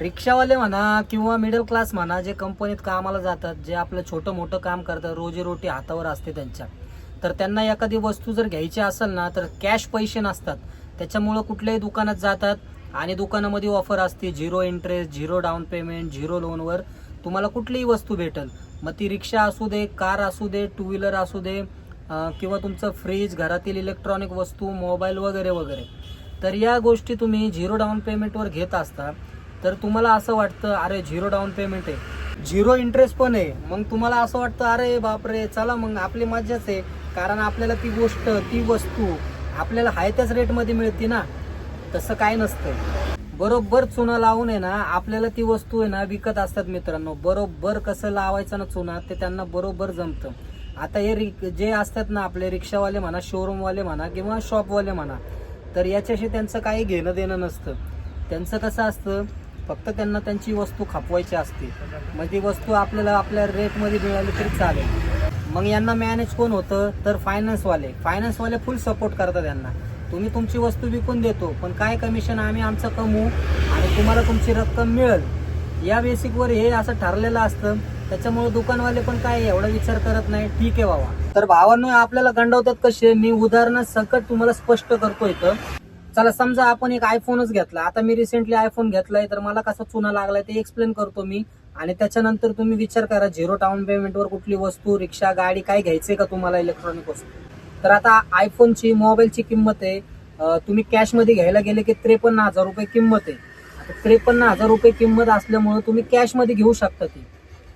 रिक्षावाले म्हणा किंवा middle class म्हणा जे कंपनीत कामाला जातात जे आपलं छोटं मोठं काम करतात रोजीरोटी हातावर असते त्यांच्या. तर त्यांना एखादी वस्तू जर घ्यायची असेल ना तर कॅश पैसे नसतात. त्याच्यामुळं कुठल्याही दुकानात जातात आणि दुकानामध्ये ऑफर असते zero interest zero down payment zero लोनवर तुम्हाला कुठलीही वस्तू भेटेल. मग ती रिक्षा असू दे कार असू दे टू व्हीलर असू दे किंवा तुमचं फ्रीज घरातील इलेक्ट्रॉनिक वस्तू मोबाईल वगैरे वगैरे. तर या गोष्टी तुम्ही झिरो डाऊन पेमेंटवर घेत असता तर तुम्हाला असं वाटतं अरे झिरो डाऊन पेमेंट आहे. झिरो इंटरेस्ट पण आहे. मग तुम्हाला असं वाटतं अरे बापरे चला मग आपली मज्जाच आहे. कारण आपल्याला ती गोष्ट ती वस्तू आपल्याला हाय त्याच रेटमध्ये मिळते ना. तसं काय नसतं बरोबर चुना लावून आहे ना आपल्याला ती वस्तू आहे ना विकत असतात मित्रांनो. बरोबर कसं लावायचं ना चुना ते त्यांना बरोबर जमतं. आता हे रिक जे असतात ना आपले रिक्षावाले म्हणा शोरूमवाले म्हणा किंवा शॉपवाले म्हणा तर याच्याशी त्यांचं काही घेणं देणं नसतं. त्यांचं कसं असतं फक्त त्यांना त्यांची वस्तू खपवायची असते. मग ती वस्तू आपल्याला आपल्या रेटमध्ये मिळाली तरी चालेल. मग यांना मॅनेज कोण होतं? तर फायनान्सवाले फायनान्सवाले फुल सपोर्ट करतात यांना. तुम्ही तुमची वस्तू विकून देतो पण काय कमिशन आम्ही आमचं कमवू आणि तुम्हाला तुमची रक्कम मिळेल. या बेसिकवर हे असं ठरलेलं असतं. त्याच्यामुळे दुकानवाले पण काय एवढा विचार करत नाही. ठीक आहे बाबा. तर भावांनो आपल्याला गंडवतात कसे? मी उदाहरणासकट तुम्हाला स्पष्ट करतो इथं. चला समजा आपण एक आयफोनच घेतला आता मी रिसेंटली आयफोन घेतलाय तर मला कसा चुना लागलाय ते एक्सप्लेन करतो मी. आणि त्याच्यानंतर तुम्ही विचार करा झिरो डाऊन पेमेंटवर कुठली वस्तू रिक्षा गाडी काय घ्यायचंय का तुम्हाला इलेक्ट्रॉनिक वस्तू? तर आता आयफोनची मोबाईलची किंमत आहे तुम्ही कॅशमध्ये घ्यायला गेले की त्रेपन्न हजार रुपये किंमत आहे. आता त्रेपन्न हजार रुपये किंमत असल्यामुळे तुम्ही कॅशमध्ये घेऊ शकता ती.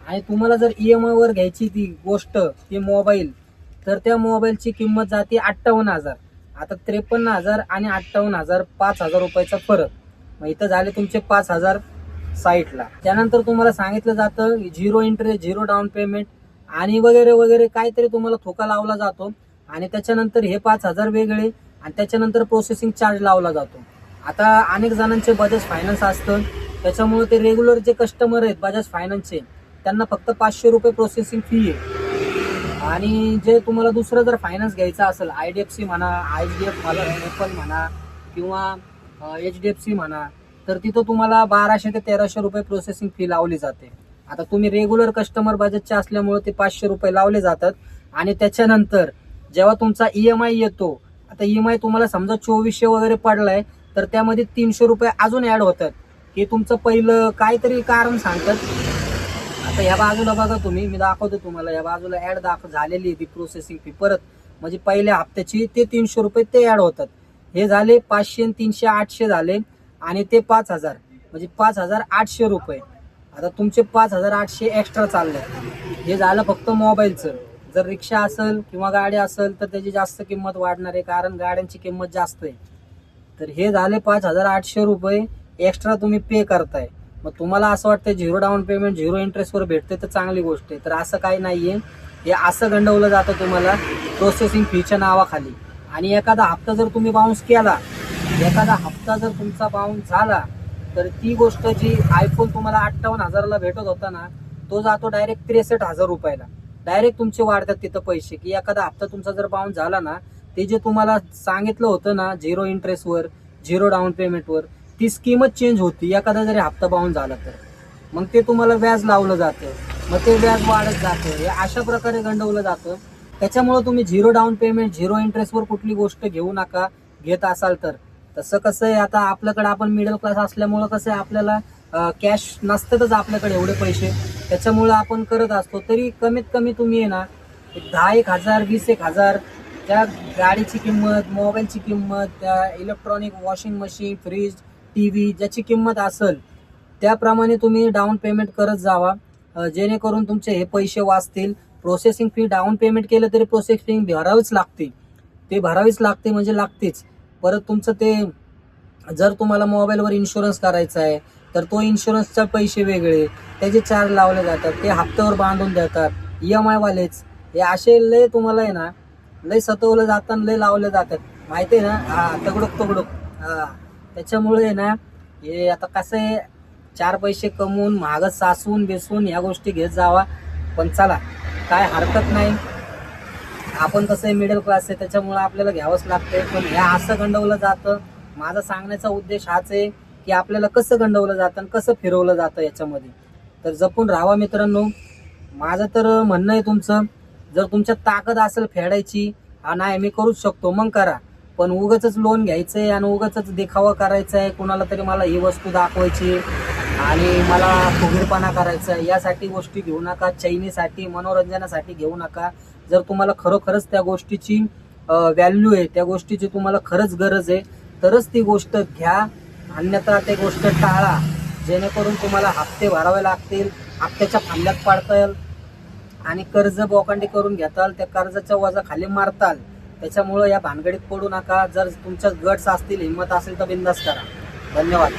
आणि तुम्हाला जर ई एम आयवर घ्यायची ती गोष्ट ती मोबाईल तर त्या मोबाईलची किंमत जाते अठ्ठावन्न हजार. आता त्रेपन्न हजार आणि अठ्ठावन्न हजार पाच हजार रुपयाचा फरक. मग इथं झाले तुमचे पाच हजार साईटला त्यानंतर तुम्हाला सांगितलं जातं zero interest zero down payment आणि वगैरे वगैरे काहीतरी तुम्हाला थोका लावला जातो. आणि त्याच्यानंतर हे पाच हजार वेगळे आणि त्याच्यानंतर प्रोसेसिंग चार्ज लावला जातो. आता अनेक जणांचे बजाज फायनान्स असतं. त्याच्यामुळे ते रेग्युलर जे कस्टमर आहेत बजाज फायनान्सचे त्यांना फक्त पाचशे रुपये प्रोसेसिंग फी आहे. आणि जे तुम्हाला दुसरं जर फायनान्स घ्यायचं असेल आय डी एफ सी म्हणा आय डी एफ म्हणा एपल म्हणा किंवा एच डी एफ सी म्हणा तर तिथं तुम्हाला बाराशे ते तेराशे रुपये प्रोसेसिंग फी लावली जाते. आता तुम्ही रेग्युलर कस्टमर बजेटचे असल्यामुळे ते पाचशे रुपये लावले जातात आणि त्याच्यानंतर जेव्हा तुमचा ई एम आय येतो आता ई एम आय तुम्हाला समजा चोवीसशे वगैरे पडलाय तर त्यामध्ये तीनशे रुपये अजून ऍड होतात. हे तुमचं पहिलं काहीतरी कारण सांगतात. आता या बाजूला बघा तुम्ही मी दाखवतो तुम्हाला या बाजूला ऍड दाखव झालेली आहे ती प्रोसेसिंग फी परत म्हणजे पहिल्या हप्त्याची ते तीनशे रुपये ते ऍड होतात. हे झाले पाचशे तीनशे आठशे झाले आणि ते पाच हजार. म्हणजे पाच हजार आठशे रुपये. आता तुमचे पाच हजार आठशे एक्स्ट्रा चालले. हे झालं फक्त मोबाईलचं जर रिक्षा असेल किंवा गाडी असेल तर त्याची जास्त किंमत वाढणार आहे कारण गाड्यांची किंमत जास्त आहे. तर हे झाले पाच हजार आठशे रुपये एक्स्ट्रा तुम्ही पे करताय. मग तुम्हाला असं वाटतं झिरो डाऊन पेमेंट झिरो इंटरेस्टवर भेटते तर चांगली गोष्ट आहे. तर असं काही नाही आहे हे असं गंडवलं जातं तुम्हाला प्रोसेसिंग फीच्या नावाखाली. आणि एखादा हप्ता जर तुम्ही बाउन्स केला एखादा हप्ता जर तुमचा बाउन्स झाला तर ती गोष्ट जी आयफोन तुम्हाला अठ्ठावन्न हजाराला भेटत होता ना तो जातो डायरेक्ट त्रेसष्ट हजार रुपयाला. डायरेक्ट तुमचे वाढतात तिथं पैसे की एखादा हप्ता तुमचा जर बाउन्स झाला ना ते जे तुम्हाला सांगितलं होतं ना झिरो इंटरेस्टवर झिरो डाऊन पेमेंटवर ती स्कीमच चेंज होती. एखादा जरी हप्ता पाहून झाला तर. मग ते तुम्हाला व्याज लावलं जातं. मग ते व्याज वाढत जातं. हे अशा प्रकारे गंडवलं जातं. त्याच्यामुळं तुम्ही झिरो डाऊन पेमेंट झिरो इंटरेस्टवर कुठली गोष्ट घेऊ नका घेत असाल तर. तसं कसं आहे आता आपल्याकडे आपण मिडल क्लास असल्यामुळं कसं आहे आपल्याला कॅश नसतातच आपल्याकडे एवढे पैसे. त्याच्यामुळं आपण करत असतो. तरी कमीत कमी तुम्ही आहे ना एक दहा एक हजार वीस एक हजार त्या गाडीची किंमत मोबाईलची किंमत त्या electronic washing machine fridge T V ज्याची किंमत असेल त्याप्रमाणे तुम्ही डाऊन पेमेंट करत जावा. जेणेकरून तुमचे हे पैसे वाचतील. प्रोसेसिंग फी डाऊन पेमेंट केलं तरी प्रोसेसिंग भरावीच लागते. ते भरावीच लागते म्हणजे लागतेच. परत तुमचं ते जर तुम्हाला मोबाईलवर इन्शुरन्स करायचा आहे तर तो इन्शुरन्सचा पैसे वेगळे त्याचे चार्ज लावले जातात ते हप्त्यावर बांधून देतात ई एम आयवालेच हे असे लय तुम्हाला आहे ना लय सतवलं जातात आणि लय लावले जातात. माहिती आहे ना? हा तगडक तगडक. हा. त्याच्यामुळे आहे ना हे आता कसं आहे चार पैसे कमवून महागत सासून बेसून ह्या गोष्टी घेत जावा. पण चला काय हरकत नाही. आपण कसं आहे मिडल क्लास आहे त्याच्यामुळे आपल्याला घ्यावंच लागते पण ह्या असं गंडवलं जातं. माझा सांगण्याचा उद्देश हाच आहे की आपल्याला कसं गंडवलं जातं आणि कसं फिरवलं जातं याच्यामध्ये. तर जपून राहावा मित्रांनो. माझं तर म्हणणं आहे तुमचं जर तुमच्यात ताकद असेल फेडायची हा नाही मी करूच शकतो. मग करा. पण उगच लोन घ्यायचंय आणि उगच देखावा करायचा आहे कुणाला तरी मला ही वस्तू दाखवायची आणि मला फुगीरपणा करायचा आहे यासाठी गोष्टी घेऊ नका चैनीसाठी मनोरंजनासाठी घेऊ नका. जर तुम्हाला खरोखरच त्या गोष्टीची व्हॅल्यू आहे त्या गोष्टीची तुम्हाला खरंच गरज आहे तरच ती गोष्ट घ्या. अन्यथा ते गोष्ट टाळा. जेणेकरून तुम्हाला हप्ते भरावे लागतील हप्त्याच्या फांद्यात पाडताल आणि कर्ज बोकांडी करून घेताल त्या कर्जाच्या वजा खाली मारताल. त्याच्यामुळं या भानगडीत पडू नका. जर तुमच्या गट्स असतील हिंमत असेल तर बिंदास करा. धन्यवाद.